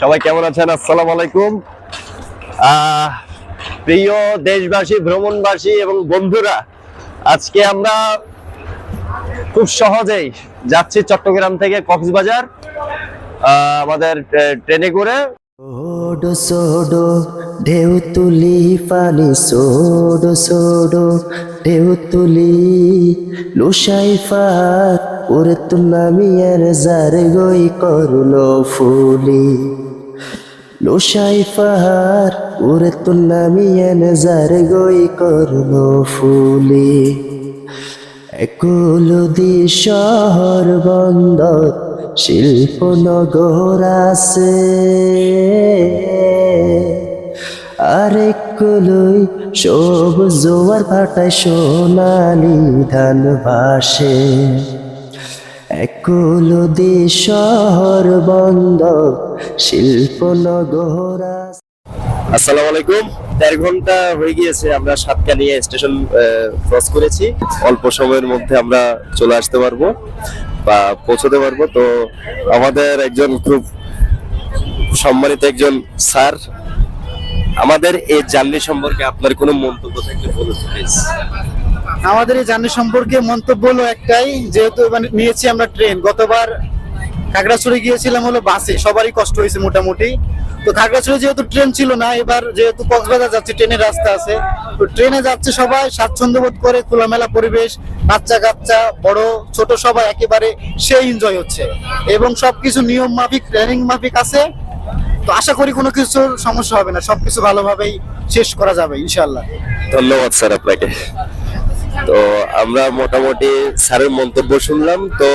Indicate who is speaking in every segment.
Speaker 1: সবাই কেমন আছেন? আসসালাম আলাইকুম। প্রিয় দেশবাসী, ভ্রমণবাসী এবং বন্ধুরা, আজকে আমরা খুব সহজেই যাচ্ছি চট্টগ্রাম থেকে কক্সবাজার আমাদের ট্রে- ট্রেনে করে।
Speaker 2: সোডো সোডো, ঢেউ তুলি পানি সোডো সোডো, ঢেউ তুলি, লুসাই ফার ওরে তুনামি আর যার গই করল ফুলি। লুসাই ফার ওরে আর যার গই করল ফুলি। একুলদি শহর বন্দর শিল্পনগর আছে। আরেকগুলোই সব জোয়ার ভাটায় সোনালি ধান ভাসে। একুলদি শহর বন্ধ শিল্পনগর আছে।
Speaker 1: আসসালামু আলাইকুম। দেড় ঘণ্টা হয়ে গিয়েছে, আমরা সাতকানিয়া স্টেশন ক্রস করেছি। অল্প সময়ের মধ্যে আমরা চলে আসতে পারব। পৌঁছতে পারব। তো আমাদের একজন খুব সম্মানিত একজন স্যার। আমাদের এই জার্নি সম্পর্কে আপনার কোনো মন্তব্য থাকলে বলুন প্লিজ
Speaker 3: আমাদের এই জার্নি সম্পর্কে মন্তব্য হলো একটাই, যেহেতু মানে নিয়েছি আমরা ট্রেন। গতবার খাগড়াছড়ি গিয়েছিলাম হলো বাসে, সবারই কষ্ট হয়েছে মোটামুটি। তো খাগড়াছড়ি যেহেতু ট্রেন ছিল না, এবার যেহেতু কক্সবাজার যাচ্ছে, ট্রেনের রাস্তা আছে, তো ট্রেনে যাচ্ছে সবাই, স্বাচ্ছন্দ্য বোধ করে, খোলামেলা পরিবেশ, বাচ্চা কাচ্চা, বড়, ছোট সবাই একেবারে সেই এনজয় হচ্ছে। এবং সবকিছু নিয়ম মাফিক প্ল্যানিং মাফিক আছে। তো আশা করি কোনো কিছুর সমস্যা হবে না, সবকিছু ভালোভাবেই শেষ করা যাবে ইনশাল্লাহ
Speaker 1: ধন্যবাদ স্যার আপনাকে। তো আমরা মোটামুটি স্যারের মন্তব্য শুনলাম, তো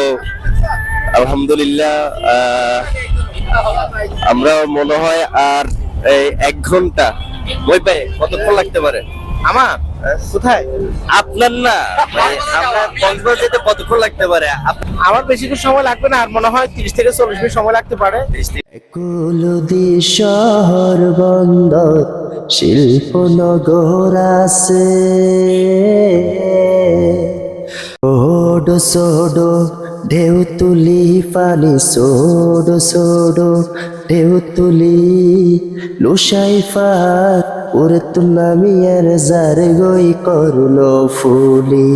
Speaker 1: আলহামদুলিল্লাহ আহ, আমরা মনে হয় আর এই এক ঘণ্টা বই পাই কতক্ষণ লাগতে পারে?
Speaker 3: আমার? কোথায়?
Speaker 1: আপনার না মানে আমরা কক্সবাজার যেতে কতক্ষণ লাগতে পারে? আপ-
Speaker 3: আমার বেশি কিছু সময় লাগবে না আর মনে হয় তিরিশ থেকে চল্লিশ মিনিট সময় লাগতে পারে।
Speaker 2: কুলদি শহর বন্দর শিল্পনগর আছে। ওডো সোডো, ঢেউ তুলি পানি সোডো সোডো, ঢেউ তুলি, লুসাই ফার ওরে তুনামি আর যার গই করল ফুলি।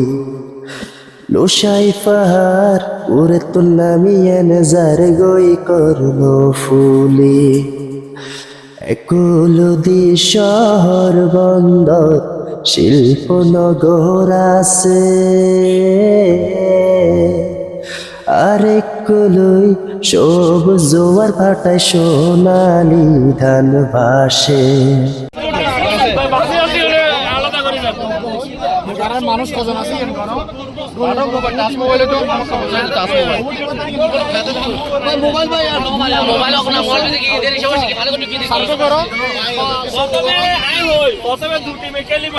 Speaker 2: লোসাই পাহাড় ওরে তুলনামি এনে যার গই করল ফুলি। একুলদি শহর বন্দর, শিল্পনগর আছে। আরেকগুলোই সব জোয়ার ভাটায় সোনালি ধান ভাসে।
Speaker 3: মানুষ কজন আছে মোবাইল
Speaker 4: ওখানে মোবাইল দেখি এদের হিসাবে কি ভালো করে কি দেখি
Speaker 3: করো
Speaker 4: প্রথমে আই হই প্রথমে দুটি মেকালি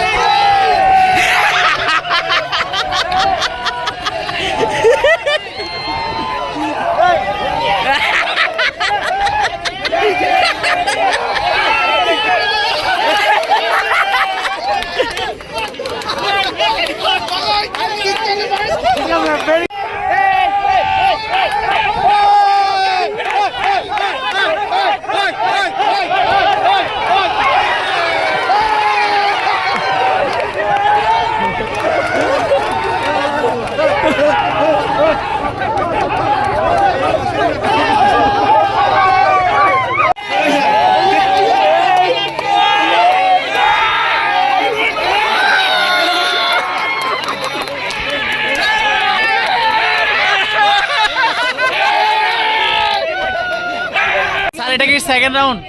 Speaker 5: স্যার এটা কি সেকেন্ড রাউন্ড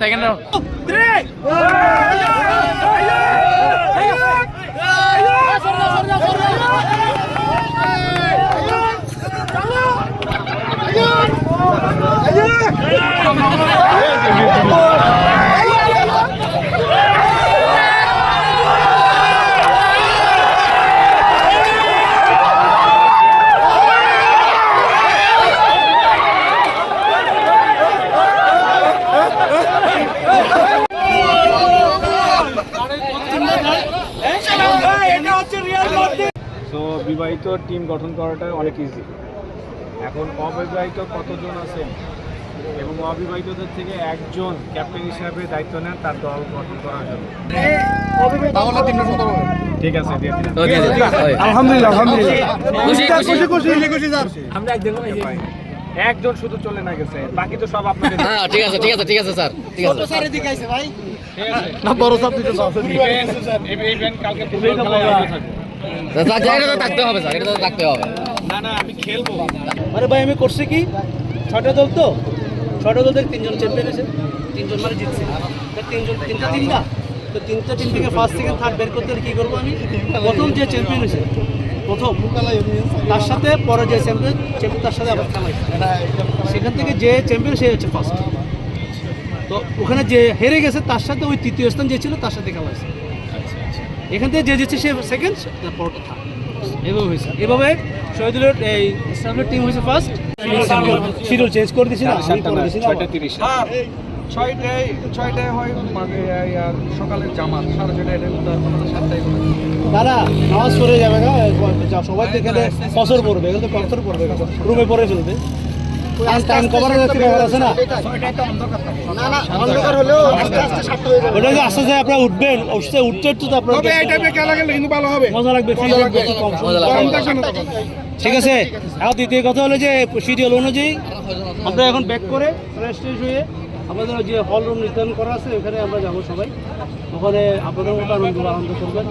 Speaker 5: সেকেন্ড রাউন্ড
Speaker 6: বিবাহিত টিম গঠন করাটা অনেক ইজি এখন অবিবাহিত কতজন আছেন? এবং অবিবাহিতদের থেকে একজন ক্যাপ্টেন হিসাবে দায়িত্ব নেন তার দল গঠন করার জন্য। ঠিক আছে
Speaker 5: আলহামদুলিল্লাহ আলহামদুলিল্লাহ।
Speaker 6: একজন একজন শুধু চলে না গেছে বাকি তো সব আপনাদের
Speaker 5: হ্যাঁ ঠিক আছে ঠিক আছে ঠিক আছে স্যার। ঠিক আছে।
Speaker 6: না বড় সব দিতে ইভেন্ট কালকে ফুটবল খেলায় আমি থাকব।
Speaker 5: স্যার
Speaker 6: আমি
Speaker 7: আরে ভাই, আমি করছি কি? ছটা দল তো। ছটা দল থেকে তিনজন চ্যাম্পিয়ন আছে। তিনজন মানে জিতছে। তিনজন, তিনটা না তো তিনটা টিম থেকে ফার্স্ট সেকেন্ড থার্ড বের করতে কী করব আমি? প্রথম যে চ্যাম্পিয়ন হয়েছে, প্রথম, তার সাথে পরে যে চ্যাম্পিয়ন চ্যাম্পিয়ন তার সাথে আবার খেলা সেখান থেকে যে চ্যাম্পিয়ন সে হচ্ছে ফার্স্ট তো ওখানে যে হেরে গেছে, তার সাথে ওই তৃতীয় স্থান যে ছিল, তার সাথে খেলা হয়েছে। এখান থেকে যে জিতছে সে সেকেন্ড তারপরটা থার্ড এভাবে হয়েছে। এভাবে শহীদুলের এই ইসলামের টিম হয়েছে ফার্স্ট শিডিউল চেঞ্জ করে দিয়েছি না আমি করে দিয়েছি না
Speaker 6: ছয়টা তিরিশ। ছয়টায় ছয়টায় হয় মানে আর সকালের জামাত। সাড়ে ছয়টায় সাতটায়
Speaker 7: দাদা নামাজ পড়ে যাবে না? সবাই তো এখানে ফসর পড়বে এখানে তো ফসর পড়বে রুমে পড়ে ফেলবে টাইম কভার যাচ্ছে ব্যাপার আছে না ওটা যে আস্তে আস্তে আপনারা উঠবেন উঠতে উঠতে উঠতে তো আপনার মজা লাগবে ফিল লাগবে
Speaker 5: মজা লাগবে।
Speaker 7: ঠিক আছে এখন দ্বিতীয় কথা হলো যে শিডিউল অনুযায়ী আমরা এখন ব্যাক করে ফ্রেশ হয়ে আমাদের যে হল রুম নির্ধারণ করা আছে ওখানে আমরা যাব সবাই ওখানে আপনাদের মতো আনন্দ আনন্দ করবেন